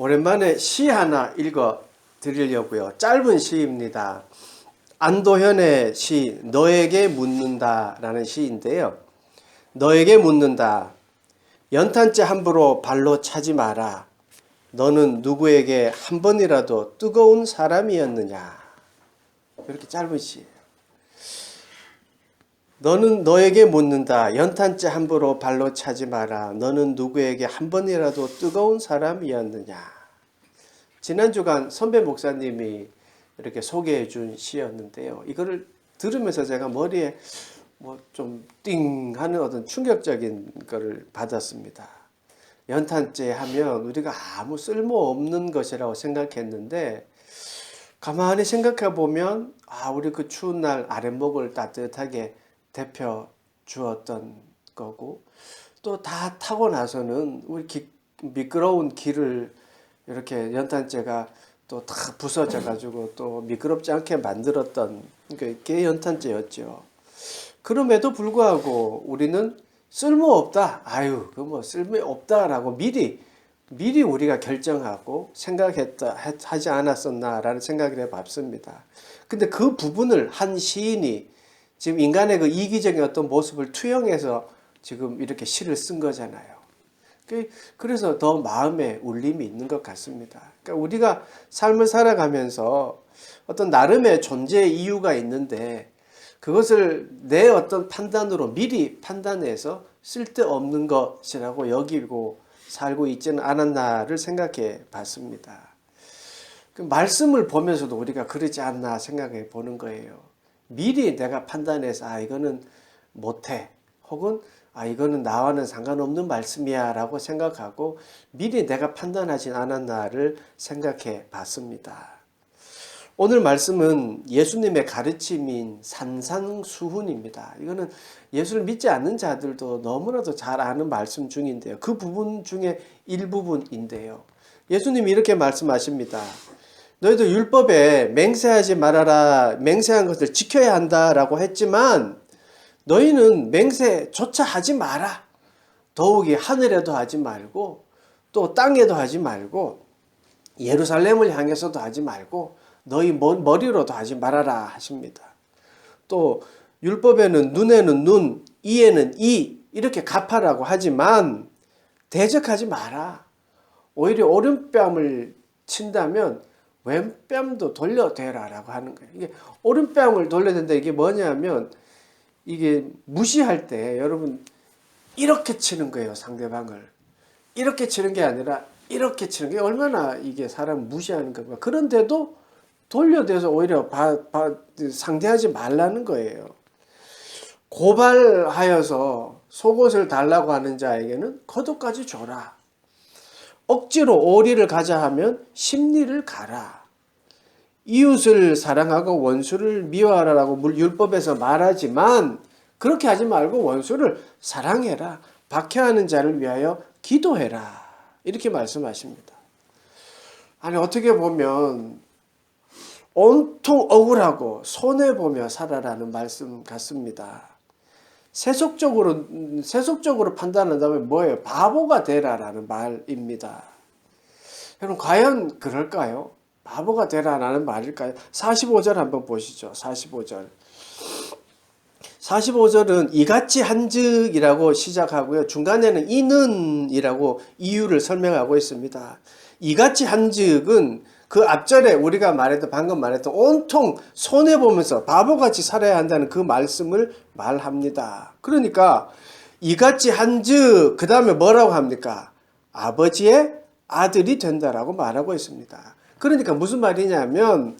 오랜만에 시 하나 읽어 드리려고요. 짧은 시입니다. 안도현의 시 너에게 묻는다 라는 시인데요. 너에게 묻는다. 연탄재 함부로 발로 차지 마라. 너는 누구에게 한 번이라도 뜨거운 사람이었느냐. 이렇게 짧은 시예요. 너는 너에게 묻는다. 연탄재 함부로 발로 차지 마라. 너는 누구에게 한 번이라도 뜨거운 사람이었느냐. 지난 주간 선배 목사님이 이렇게 소개해 준 시였는데요. 이거를 들으면서 제가 머리에 뭐 좀 띵 하는 어떤 충격적인 거를 받았습니다. 연탄재 하면 우리가 아무 쓸모 없는 것이라고 생각했는데 가만히 생각해 보면 아 우리 그 추운 날 아랫목을 따뜻하게 데펴 주었던 거고 또 다 타고 나서는 우리 기, 미끄러운 길을 이렇게 연탄재가 또 다 부서져 가지고 또 미끄럽지 않게 만들었던 그게 연탄재였죠. 그럼에도 불구하고 우리는 쓸모 없다. 아유, 그 뭐 쓸모 없다라고 미리 미리 우리가 결정하고 생각했다 했- 하지 않았었나라는 생각을 해봤습니다. 근데 그 부분을 한 시인이 지금 인간의 그 이기적인 어떤 모습을 투영해서 지금 이렇게 시를 쓴 거잖아요. 그- 그래서 더 마음에 울림이 있는 것 같습니다. 그러니까 우리가 삶을 살아가면서 어떤 나름의 존재 이유가 있는데 그것을 내 어떤 판단으로 미리 판단해서 쓸데없는 것이라고 여기고 살고 있지는 않았나를 생각해 봤습니다. 그 말씀을 보면서도 우리가 그러지 않나 생각해 보는 거예요. 미리 내가 판단해서 아 이거는 못해 혹은 아 이거는 나와는 상관없는 말씀이야라고 생각하고 미리 내가 판단하진 않았나를 생각해 봤습니다. 오늘 말씀은 예수님의 가르침인 산상수훈입니다. 이거는 예수를 믿지 않는 자들도 너무나도 잘 아는 말씀 중인데요. 그 부분 중에 일부분인데요. 예수님이 이렇게 말씀하십니다. 너희도 율법에 맹세하지 말아라. 맹세한 것을 지켜야 한다라고 했지만 너희는 맹세조차 하지 마라. 더욱이 하늘에도 하지 말고 또 땅에도 하지 말고 예루살렘을 향해서도 하지 말고 너희 머- 머리로도 하지 말아라 하십니다. 또 율법에는 눈에는 눈, 이에는 이 이렇게 갚아라고 하지만 대적하지 마라. 오히려 오른뺨을 친다면 왼뺨도 돌려대라라고 하는 거예요. 이게 오른뺨을 돌려댄다. 이게 뭐냐면 이게 무시할 때 여러분 이렇게 치는 거예요 상대방을. 이렇게 치는 게 아니라 이렇게 치는 게 얼마나 이게 사람 무시하는 건가. 그런데도 돌려대서 오히려 바, 바, 상대하지 말라는 거예요. 고발하여서 속옷을 달라고 하는 자에게는 겉옷까지 줘라 억지로 오리를 가자 하면 심리를 가라 이웃을 사랑하고 원수를 미워하라라고 물- 율법에서 말하지만 그렇게 하지 말고 원수를 사랑해라. 박해하는 자를 위하여 기도해라. 이렇게 말씀하십니다. 아니 어떻게 보면 온통 억울하고 손해 보며 살아라는 말씀 같습니다. 세속적으로 음, 세속적으로 판단한다면 뭐예요? 바보가 되라라는 말입니다. 여러분 과연 그럴까요? 바보가 되라라는 말일까요? 45절 한번 보시죠. 45절. 45절은 이같이 한즉이라고 시작하고요. 중간에는 이는이라고 이유를 설명하고 있습니다. 이같이 한즉은 그 앞절에 우리가 말했던 방금 말했던 온통 손해 보면서 바보같이 살아야 한다는 그 말씀을 말합니다. 그러니까 이같이 한즉 그 다음에 뭐라고 합니까? 아버지의 아들이 된다라고 말하고 있습니다. 그러니까 무슨 말이냐면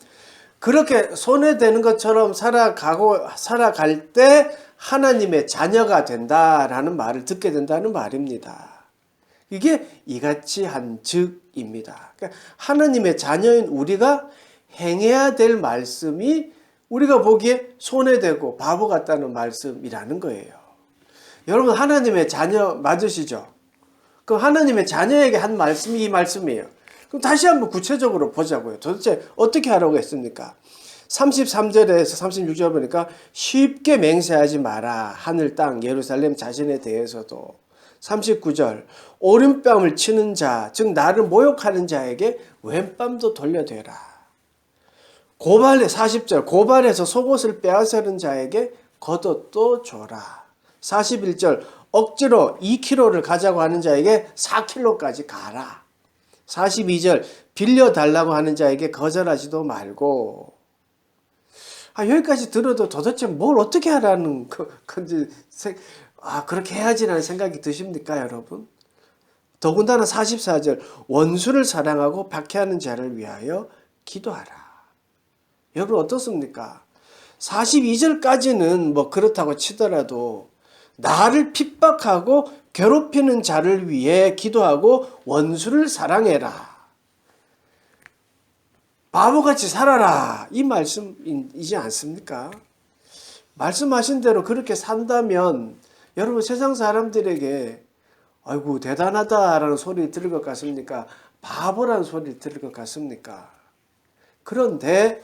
그렇게 손해되는 것처럼 살아가고 살아갈 때 하나님의 자녀가 된다라는 말을 듣게 된다는 말입니다. 이게 이같이 한 즉입니다. 그러니까 하나님의 자녀인 우리가 행해야 될 말씀이 우리가 보기에 손해되고 바보 같다는 말씀이라는 거예요. 여러분 하나님의 자녀 맞으시죠? 그 하나님의 자녀에게 한 말씀이 이 말씀이에요. 그럼 다시 한번 구체적으로 보자고요. 도대체 어떻게 하라고 했습니까? 33절에서 36절 보니까 쉽게 맹세하지 마라. 하늘, 땅, 예루살렘 자신에 대해서도 39절 오른뺨을 치는 자, 즉 나를 모욕하는 자에게 왼뺨도 돌려대라. 고발에 40절 고발해서 속옷을 빼앗으는 자에게 겉옷도 줘라. 41절 억지로 2kg를 가자고 하는 자에게 4kg까지 가라. 42절 빌려 달라고 하는 자에게 거절하지도 말고 아, 여기까지 들어도 도대체 뭘 어떻게 하라는 거- 건지 세- 아, 그렇게 해야지라는 생각이 드십니까, 여러분? 더군다나 44절 원수를 사랑하고 박해하는 자를 위하여 기도하라. 여러분 어떻습니까? 42절까지는 뭐 그렇다고 치더라도 나를 핍박하고 괴롭히는 자를 위해 기도하고 원수를 사랑해라. 바보같이 살아라. 이 말씀이지 않습니까? 말씀하신 대로 그렇게 산다면 여러분 세상 사람들에게 아이고 대단하다라는 소리 들을 것 같습니까? 바보라는 소리 들을 것 같습니까? 그런데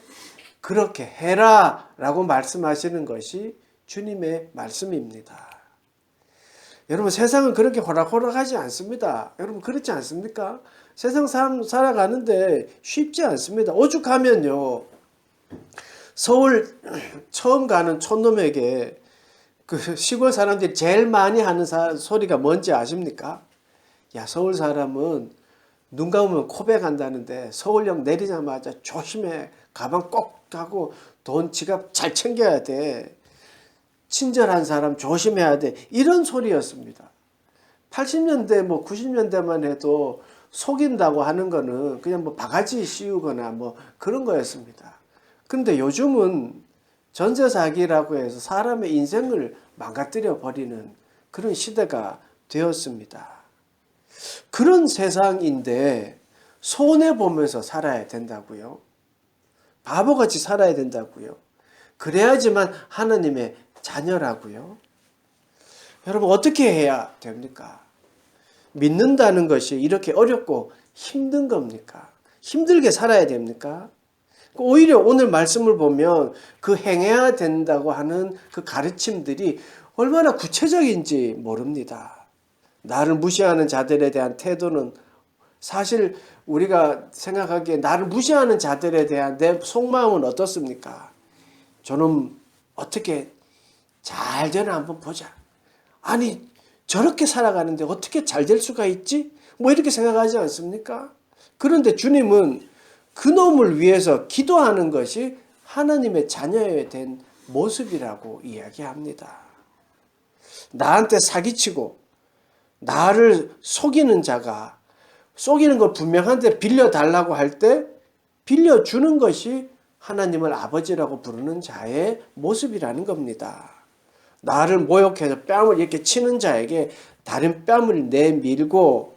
그렇게 해라 라고 말씀하시는 것이 주님의 말씀입니다. 여러분 세상은 그렇게 호락호락하지 않습니다. 여러분 그렇지 않습니까? 세상 삶 살아가는데 쉽지 않습니다. 오죽하면요. 서울 처음 가는 촌놈에게 그 시골 사람들이 제일 많이 하는 사- 소리가 뭔지 아십니까? 야 서울 사람은 눈 감으면 코백한다는데 서울역 내리자마자 조심해. 가방 꼭 하고 돈 지갑 잘 챙겨야 돼. 친절한 사람 조심해야 돼. 이런 소리였습니다. 80년대 뭐 90년대만 해도 속인다고 하는 거는 그냥 뭐 바가지 씌우거나 뭐 그런 거였습니다. 근데 요즘은 전세 사기라고 해서 사람의 인생을 망가뜨려 버리는 그런 시대가 되었습니다. 그런 세상인데 손해 보면서 살아야 된다고요. 바보같이 살아야 된다고요. 그래야지만 하나님의 자녀라고요. 여러분 어떻게 해야 됩니까? 믿는다는 것이 이렇게 어렵고 힘든 겁니까? 힘들게 살아야 됩니까? 오히려 오늘 말씀을 보면 그 행해야 된다고 하는 그 가르침들이 얼마나 구체적인지 모릅니다. 나를 무시하는 자들에 대한 태도는 사실 우리가 생각하기에 나를 무시하는 자들에 대한 내 속마음은 어떻습니까? 저는 어떻게 잘 되나 한번 보자. 아니, 저렇게 살아가는데 어떻게 잘 될 수가 있지? 뭐 이렇게 생각하지 않습니까? 그런데 주님은 그 놈을 위해서 기도하는 것이 하나님의 자녀에 된 모습이라고 이야기합니다. 나한테 사기치고 나를 속이는 자가 속이는 걸 분명한데 빌려달라고 할 때 빌려주는 것이 하나님을 아버지라고 부르는 자의 모습이라는 겁니다. 나를 모욕해서 뺨을 이렇게 치는 자에게 다른 뺨을 내밀고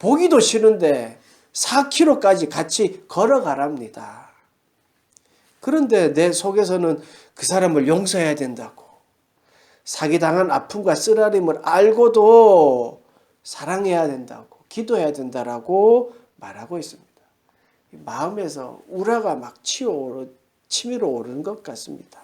보기도 싫은데 4km까지 같이 걸어가랍니다. 그런데 내 속에서는 그 사람을 용서해야 된다고. 사기당한 아픔과 쓰라림을 알고도 사랑해야 된다고. 기도해야 된다라고 말하고 있습니다. 마음에서 우라가 막 치어 치밀어 오르는 것 같습니다.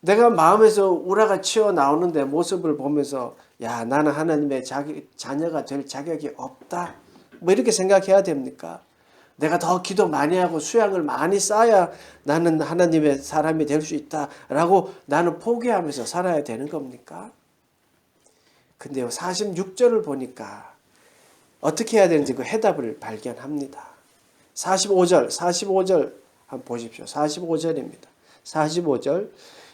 내가 마음에서 우라가 치어 나오는 내 모습을 보면서 야 나는 하나님의 자기, 자녀가 될 자격이 없다. 뭐 이렇게 생각해야 됩니까? 내가 더 기도 많이 하고 수양을 많이 쌓아야 나는 하나님의 사람이 될 수 있다라고 나는 포기하면서 살아야 되는 겁니까? 근데요 46절을 보니까 어떻게 해야 되는지 그 해답을 발견합니다. 45절 45절 한번 보십시오. 45절입니다. 45절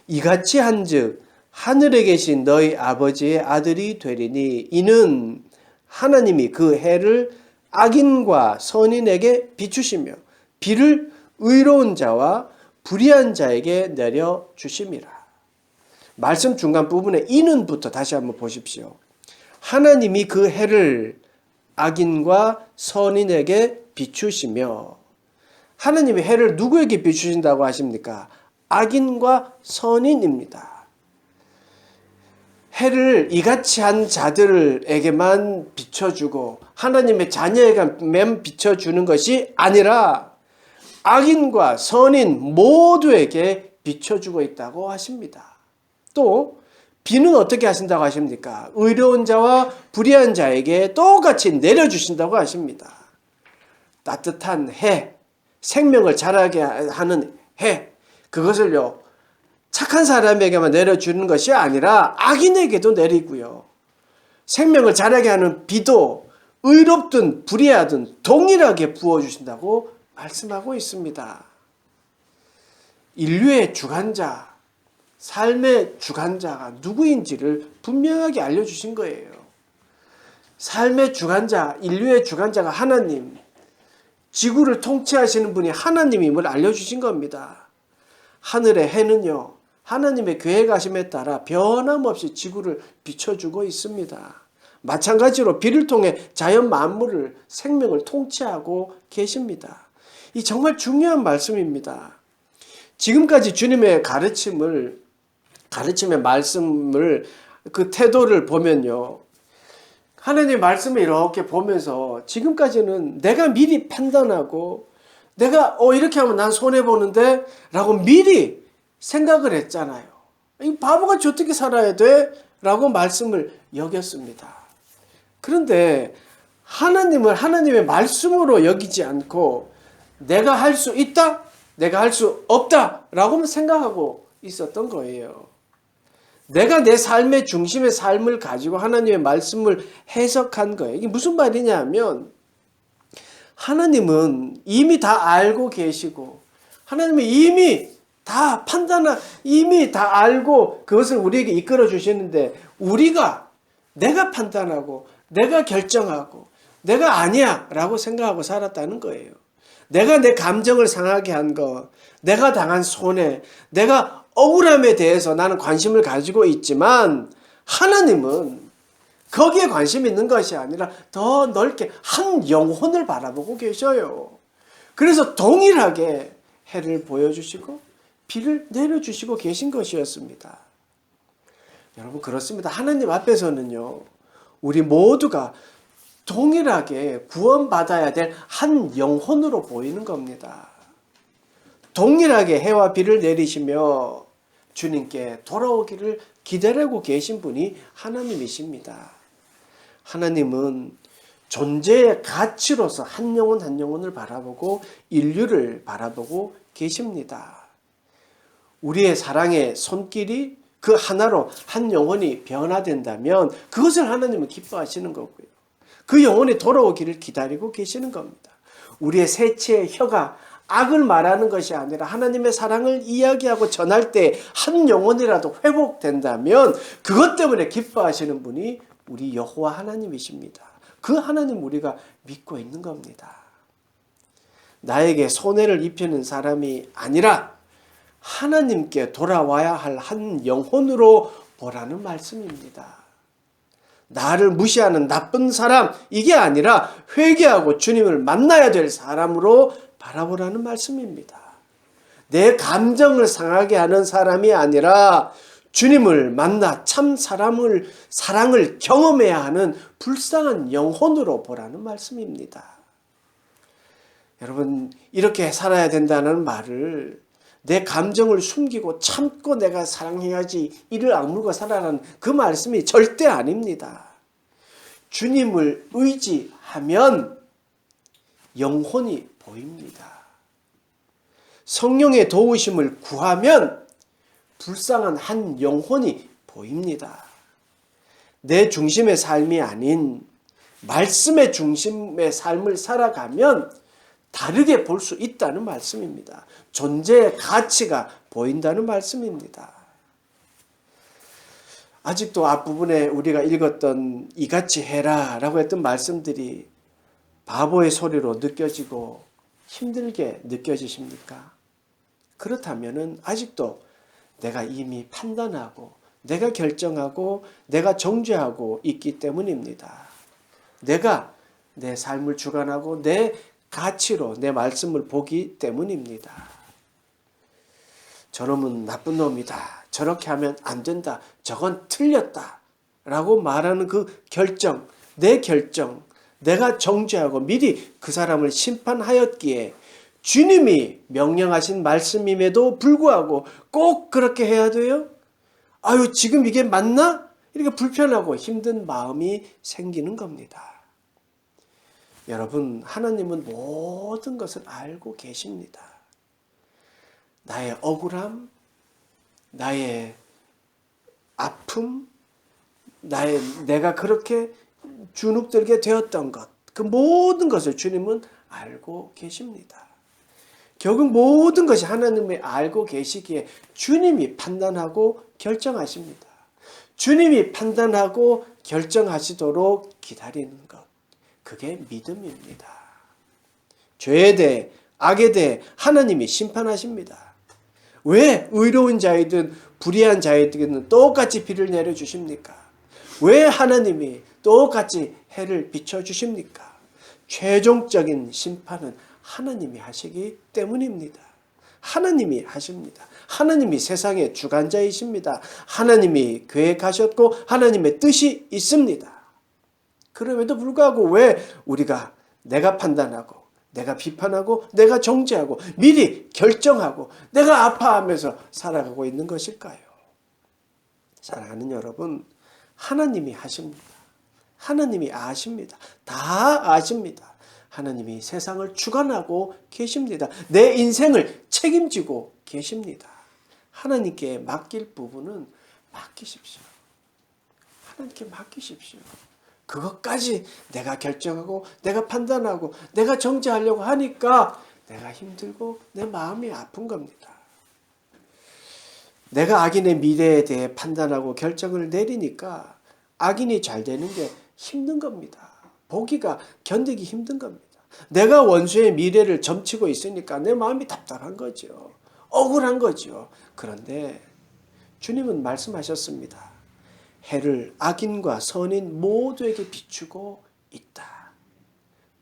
이같이 한즉 하늘에 계신 너희 아버지의 아들이 되리니 이는 하나님이 그 해를 악인과 선인에게 비추시며 비를 의로운 자와 불의한 자에게 내려 주심이라. 말씀 중간 부분에 이는부터 다시 한번 보십시오. 하나님이 그 해를 악인과 선인에게 비추시며 하나님이 해를 누구에게 비추신다고 하십니까? 악인과 선인입니다. 해를 이같이 한 자들에게만 비춰주고 하나님의 자녀에게만 비춰주는 것이 아니라 악인과 선인 모두에게 비춰주고 있다고 하십니다. 또 비는 어떻게 하신다고 하십니까? 의로운 자와 불의한 자에게 똑같이 내려주신다고 하십니다. 따뜻한 해, 생명을 자라게 하는 해, 그것을요, 착한 사람에게만 내려주는 것이 아니라 악인에게도 내리고요. 생명을 자라게 하는 비도 의롭든 불의하든 동일하게 부어주신다고 말씀하고 있습니다. 인류의 주관자, 삶의 주관자가 누구인지를 분명하게 알려주신 거예요. 삶의 주관자, 인류의 주관자가 하나님, 지구를 통치하시는 분이 하나님임을 알려주신 겁니다. 하늘의 해는요, 하나님의 계획 하심에 따라 변함없이 지구를 비춰주고 있습니다. 마찬가지로 비를 통해 자연 만물을 생명을 통치하고 계십니다. 이 정말 중요한 말씀입니다. 지금까지 주님의 가르침을 가르침의 말씀을 그 태도를 보면요. 하나님의 말씀을 이렇게 보면서 지금까지는 내가 미리 판단하고 내가 어 이렇게 하면 난 손해 보는데 라고 미리 생각을 했잖아요. 이 바보같이 어떻게 살아야 돼? 라고 말씀을 여겼습니다. 그런데 하나님을 하나님의 말씀으로 여기지 않고 내가 할 수 있다? 내가 할 수 없다? 라고 생각하고 있었던 거예요. 내가 내 삶의 중심의 삶을 가지고 하나님의 말씀을 해석한 거예요. 이게 무슨 말이냐 하면 하나님은 이미 다 알고 계시고 하나님은 이미 다 판단하 이미 다 알고 그것을 우리에게 이끌어 주시는데 우리가 내가 판단하고 내가 결정하고 내가 아니야 라고 생각하고 살았다는 거예요. 내가 내 감정을 상하게 한 거, 내가 당한 손해, 내가 억울함에 대해서 나는 관심을 가지고 있지만 하나님은 거기에 관심 있는 것이 아니라 더 넓게 한 영혼을 바라보고 계셔요. 그래서 동일하게 해를 보여주시고 비를 내려주시고 계신 것이었습니다. 여러분 그렇습니다. 하나님 앞에서는요. 우리 모두가 동일하게 구원받아야 될 한 영혼으로 보이는 겁니다. 동일하게 해와 비를 내리시며 주님께 돌아오기를 기다리고 계신 분이 하나님이십니다. 하나님은 존재의 가치로서 한 영혼 한 영혼을 바라보고 인류를 바라보고 계십니다. 우리의 사랑의 손길이 그 하나로 한 영혼이 변화된다면 그것을 하나님은 기뻐하시는 거고요. 그 영혼이 돌아오기를 기다리고 계시는 겁니다. 우리의 세치의 혀가 악을 말하는 것이 아니라 하나님의 사랑을 이야기하고 전할 때 한 영혼이라도 회복된다면 그것 때문에 기뻐하시는 분이 우리 여호와 하나님이십니다. 그 하나님 우리가 믿고 있는 겁니다. 나에게 손해를 입히는 사람이 아니라 하나님께 돌아와야 할 한 영혼으로 보라는 말씀입니다. 나를 무시하는 나쁜 사람 이게 아니라 회개하고 주님을 만나야 될 사람으로 바라보라는 말씀입니다. 내 감정을 상하게 하는 사람이 아니라 주님을 만나 참 사람을 사랑을 경험해야 하는 불쌍한 영혼으로 보라는 말씀입니다. 여러분 이렇게 살아야 된다는 말을 내 감정을 숨기고 참고 내가 사랑해야지 이를 악물고 살아라는 그 말씀이 절대 아닙니다. 주님을 의지하면 영혼이 보입니다. 성령의 도우심을 구하면 불쌍한 한 영혼이 보입니다. 내 중심의 삶이 아닌 말씀의 중심의 삶을 살아가면 다르게 볼 수 있다는 말씀입니다. 존재의 가치가 보인다는 말씀입니다. 아직도 앞부분에 우리가 읽었던 이같이 해라 라고 했던 말씀들이 바보의 소리로 느껴지고 힘들게 느껴지십니까? 그렇다면 아직도 내가 이미 판단하고 내가 결정하고 내가 정죄하고 있기 때문입니다. 내가 내 삶을 주관하고 내 가치로 내 말씀을 보기 때문입니다. 저놈은 나쁜 놈이다. 저렇게 하면 안 된다. 저건 틀렸다. 라고 말하는 그 결정, 내 결정, 내가 정죄하고 미리 그 사람을 심판하였기에 주님이 명령하신 말씀임에도 불구하고 꼭 그렇게 해야 돼요? 아유, 지금 이게 맞나? 이렇게 불편하고 힘든 마음이 생기는 겁니다. 여러분, 하나님은 모든 것을 알고 계십니다. 나의 억울함, 나의 아픔, 나의 내가 그렇게 주눅들게 되었던 것, 그 모든 것을 주님은 알고 계십니다. 결국 모든 것이 하나님이 알고 계시기에 주님이 판단하고 결정하십니다. 주님이 판단하고 결정하시도록 기다리는 것. 그게 믿음입니다. 죄에 대해, 악에 대해 하나님이 심판하십니다. 왜 의로운 자이든 불의한 자이든 똑같이 비를 내려주십니까? 왜 하나님이 똑같이 해를 비춰주십니까? 최종적인 심판은 하나님이 하시기 때문입니다. 하나님이 하십니다. 하나님이 세상의 주관자이십니다. 하나님이 계획하셨고 하나님의 뜻이 있습니다. 그럼에도 불구하고 왜 우리가 내가 판단하고 내가 비판하고 내가 정죄하고 미리 결정하고 내가 아파하면서 살아가고 있는 것일까요? 사랑하는 여러분, 하나님이 하십니다. 하나님이 아십니다. 다 아십니다. 하나님이 세상을 주관하고 계십니다. 내 인생을 책임지고 계십니다. 하나님께 맡길 부분은 맡기십시오. 하나님께 맡기십시오. 그것까지 내가 결정하고 내가 판단하고 내가 정죄하려고 하니까 내가 힘들고 내 마음이 아픈 겁니다. 내가 악인의 미래에 대해 판단하고 결정을 내리니까 악인이 잘 되는 게 힘든 겁니다. 보기가 견디기 힘든 겁니다. 내가 원수의 미래를 점치고 있으니까 내 마음이 답답한 거죠. 억울한 거죠. 그런데 주님은 말씀하셨습니다. 해를 악인과 선인 모두에게 비추고 있다.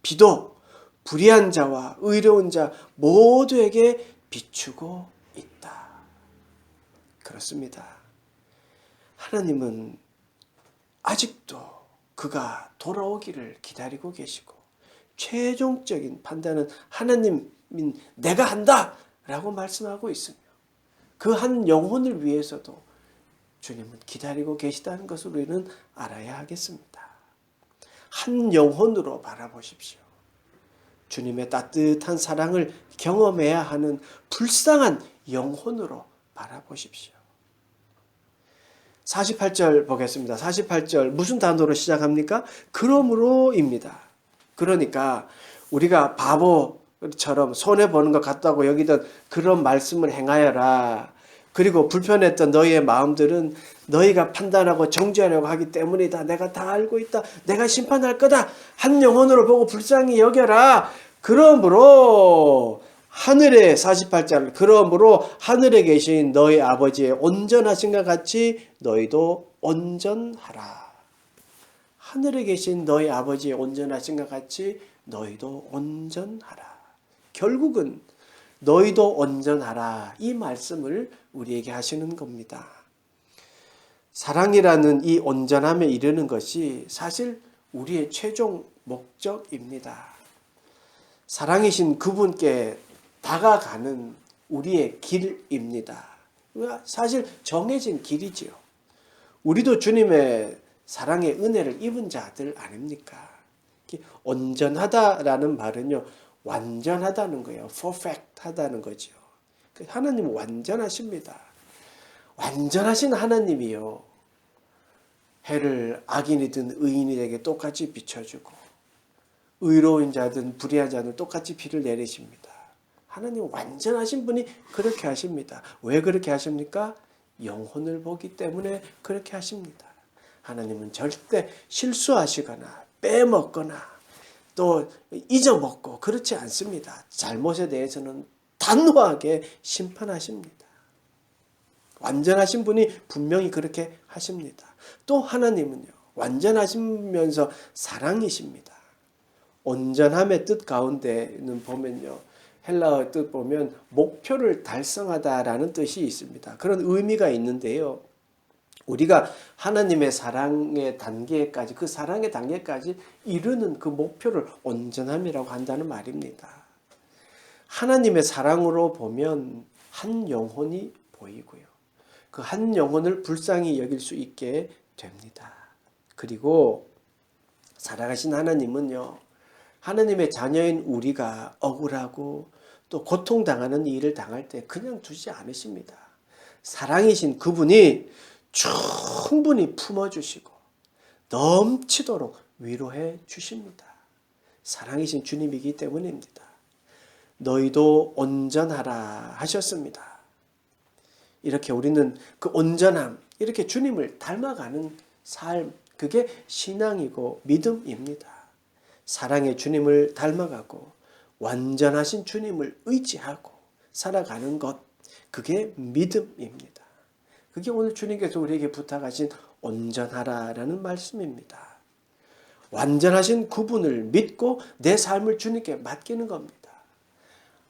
비도 불의한 자와 의로운 자 모두에게 비추고 있다. 그렇습니다. 하나님은 아직도 그가 돌아오기를 기다리고 계시고 최종적인 판단은 하나님인 내가 한다 라고 말씀하고 있으며 그 한 영혼을 위해서도 주님은 기다리고 계시다는 것을 우리는 알아야 하겠습니다. 한 영혼으로 바라보십시오. 주님의 따뜻한 사랑을 경험해야 하는 불쌍한 영혼으로 바라보십시오. 48절 보겠습니다. 48절 무슨 단어로 시작합니까? 그러므로입니다. 그러니까 우리가 바보처럼 손해 보는 것 같다고 여기던 그런 말씀을 행하여라. 그리고 불편했던 너희의 마음들은 너희가 판단하고 정죄하려고 하기 때문이다. 내가 다 알고 있다. 내가 심판할 거다. 한 영혼으로 보고 불쌍히 여겨라. 그러므로 하늘의 48절 그러므로 하늘에 계신 너희 아버지의 온전하신 것 같이 너희도 온전하라. 하늘에 계신 너희 아버지의 온전하신 것 같이 너희도 온전하라. 결국은 너희도 온전하라. 이 말씀을 우리에게 하시는 겁니다. 사랑이라는 이 온전함에 이르는 것이 사실 우리의 최종 목적입니다. 사랑이신 그분께 다가가는 우리의 길입니다. 사실 정해진 길이지요. 우리도 주님의 사랑의 은혜를 입은 자들 아닙니까? 온전하다라는 말은요, 완전하다는 거예요. perfect하다는 거죠. 하나님은 완전하십니다. 완전하신 하나님이요. 해를 악인이든 의인에게 똑같이 비춰주고, 의로운 자든 불의한 자든 똑같이 비를 내리십니다. 하나님 완전하신 분이 그렇게 하십니다. 왜 그렇게 하십니까? 영혼을 보기 때문에 그렇게 하십니다. 하나님은 절대 실수하시거나 빼먹거나 또 잊어먹고 그렇지 않습니다. 잘못에 대해서는 단호하게 심판하십니다. 완전하신 분이 분명히 그렇게 하십니다. 또 하나님은요, 완전하시면서 사랑이십니다. 온전함의 뜻 가운데는 보면요, 헬라어 뜻 보면 목표를 달성하다라는 뜻이 있습니다. 그런 의미가 있는데요. 우리가 하나님의 사랑의 단계까지 그 사랑의 단계까지 이르는 그 목표를 온전함이라고 한다는 말입니다. 하나님의 사랑으로 보면 한 영혼이 보이고요. 그 한 영혼을 불쌍히 여길 수 있게 됩니다. 그리고 살아가신 하나님은요. 하나님의 자녀인 우리가 억울하고 또 고통당하는 일을 당할 때 그냥 두지 않으십니다. 사랑이신 그분이 충분히 품어주시고 넘치도록 위로해 주십니다. 사랑이신 주님이기 때문입니다. 너희도 온전하라 하셨습니다. 이렇게 우리는 그 온전함, 이렇게 주님을 닮아가는 삶, 그게 신앙이고 믿음입니다. 사랑의 주님을 닮아가고 완전하신 주님을 의지하고 살아가는 것, 그게 믿음입니다. 그게 오늘 주님께서 우리에게 부탁하신 온전하라라는 말씀입니다. 완전하신 구분을 믿고 내 삶을 주님께 맡기는 겁니다.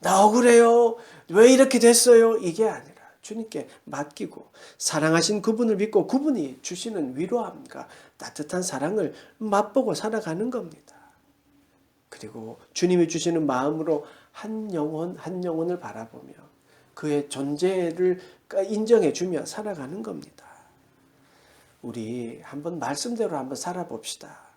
나 억울해요. 왜 이렇게 됐어요? 이게 아니라 주님께 맡기고 사랑하신 그분을 믿고 그분이 주시는 위로함과 따뜻한 사랑을 맛보고 살아가는 겁니다. 그리고 주님이 주시는 마음으로 한 영혼 한 영혼을 바라보며 그의 존재를 인정해 주며 살아가는 겁니다. 우리 한번 말씀대로 한번 살아봅시다.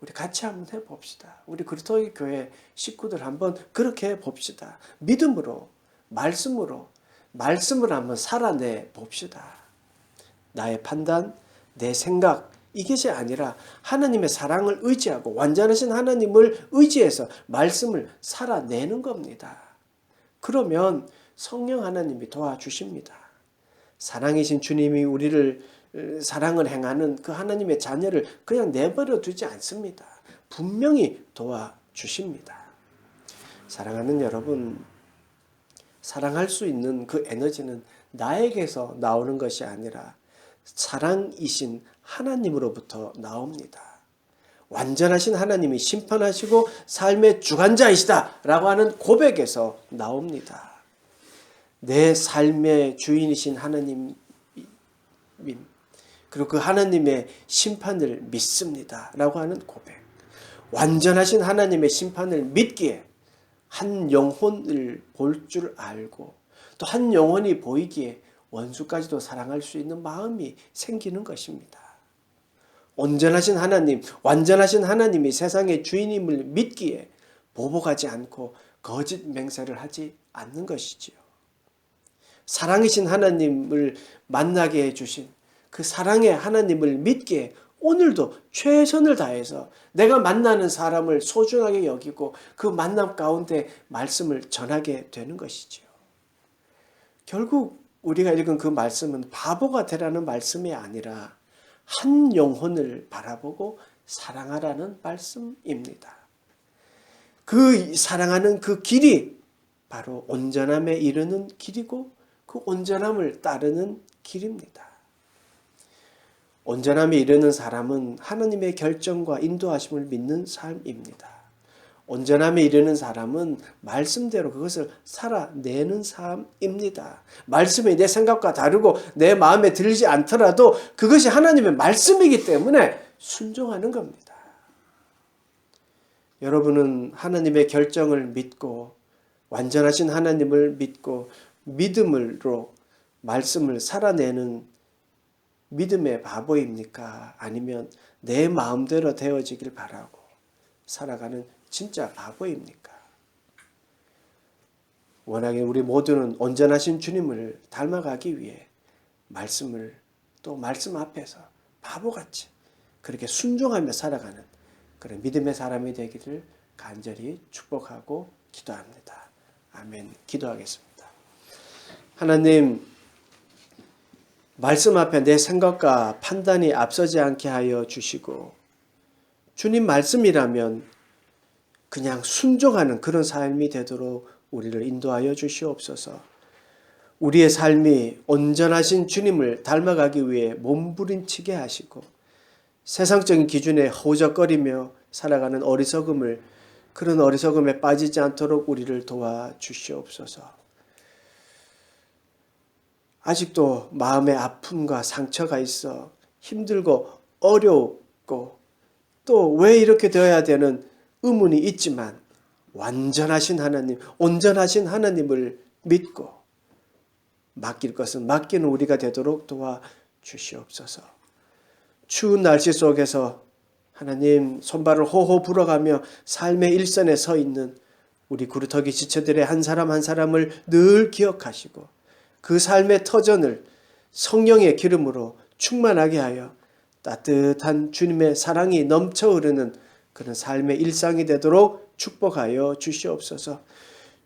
우리 같이 한번 해봅시다. 우리 그리스도의 교회 식구들 한번 그렇게 해봅시다. 믿음으로, 말씀으로, 말씀을 한번 살아내 봅시다. 나의 판단, 내 생각, 이것이 아니라 하나님의 사랑을 의지하고 완전하신 하나님을 의지해서 말씀을 살아내는 겁니다. 그러면 성령 하나님이 도와주십니다. 사랑이신 주님이 우리를 사랑을 행하는 그 하나님의 자녀를 그냥 내버려 두지 않습니다. 분명히 도와주십니다. 사랑하는 여러분, 사랑할 수 있는 그 에너지는 나에게서 나오는 것이 아니라 사랑이신 하나님으로부터 나옵니다. 완전하신 하나님이 심판하시고 삶의 주관자이시다 라고 하는 고백에서 나옵니다. 내 삶의 주인이신 하나님 그리고 그 하나님의 심판을 믿습니다. 라고 하는 고백. 완전하신 하나님의 심판을 믿기에 한 영혼을 볼 줄 알고 또 한 영혼이 보이기에 원수까지도 사랑할 수 있는 마음이 생기는 것입니다. 온전하신 하나님, 완전하신 하나님이 세상의 주인임을 믿기에 보복하지 않고 거짓 맹세를 하지 않는 것이지요. 사랑이신 하나님을 만나게 해주신 그 사랑의 하나님을 믿기에 오늘도 최선을 다해서 내가 만나는 사람을 소중하게 여기고 그 만남 가운데 말씀을 전하게 되는 것이지요. 결국 우리가 읽은 그 말씀은 바보가 되라는 말씀이 아니라 한 영혼을 바라보고 사랑하라는 말씀입니다. 그 사랑하는 그 길이 바로 온전함에 이르는 길이고 그 온전함을 따르는 길입니다. 온전함에 이르는 사람은 하나님의 결정과 인도하심을 믿는 삶입니다. 온전함에 이르는 사람은 말씀대로 그것을 살아내는 삶입니다. 말씀이 내 생각과 다르고 내 마음에 들지 않더라도 그것이 하나님의 말씀이기 때문에 순종하는 겁니다. 여러분은 하나님의 결정을 믿고 완전하신 하나님을 믿고 믿음으로 말씀을 살아내는 믿음의 바보입니까? 아니면 내 마음대로 되어지길 바라고 살아가는 진짜 바보입니까? 워낙에 우리 모두는 온전하신 주님을 닮아가기 위해 말씀을 또 말씀 앞에서 바보같이 그렇게 순종하며 살아가는 그런 믿음의 사람이 되기를 간절히 축복하고 기도합니다. 아멘. 기도하겠습니다. 하나님, 말씀 앞에 내 생각과 판단이 앞서지 않게 하여 주시고 주님 말씀이라면 그냥 순종하는 그런 삶이 되도록 우리를 인도하여 주시옵소서. 우리의 삶이 온전하신 주님을 닮아가기 위해 몸부림치게 하시고 세상적인 기준에 허우적거리며 살아가는 어리석음을 그런 어리석음에 빠지지 않도록 우리를 도와 주시옵소서. 아직도 마음의 아픔과 상처가 있어 힘들고 어렵고 또 왜 이렇게 되어야 되는 의문이 있지만 완전하신 하나님, 온전하신 하나님을 믿고 맡길 것은 맡기는 우리가 되도록 도와 주시옵소서. 추운 날씨 속에서 하나님 손발을 호호 불어가며 삶의 일선에 서 있는 우리 구루터기 지체들의 한 사람 한 사람을 늘 기억하시고 그 삶의 터전을 성령의 기름으로 충만하게 하여 따뜻한 주님의 사랑이 넘쳐 흐르는 그런 삶의 일상이 되도록 축복하여 주시옵소서.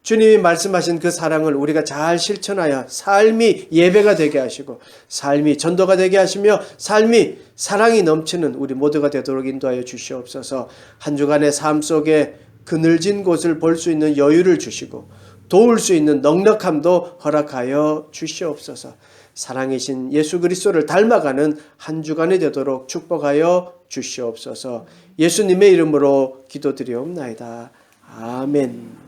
주님이 말씀하신 그 사랑을 우리가 잘 실천하여 삶이 예배가 되게 하시고 삶이 전도가 되게 하시며 삶이 사랑이 넘치는 우리 모두가 되도록 인도하여 주시옵소서. 한 주간의 삶 속에 그늘진 곳을 볼 수 있는 여유를 주시고 도울 수 있는 넉넉함도 허락하여 주시옵소서. 사랑이신 예수 그리스도를 닮아가는 한 주간이 되도록 축복하여 주시옵소서. 예수님의 이름으로 기도드리옵나이다. 아멘.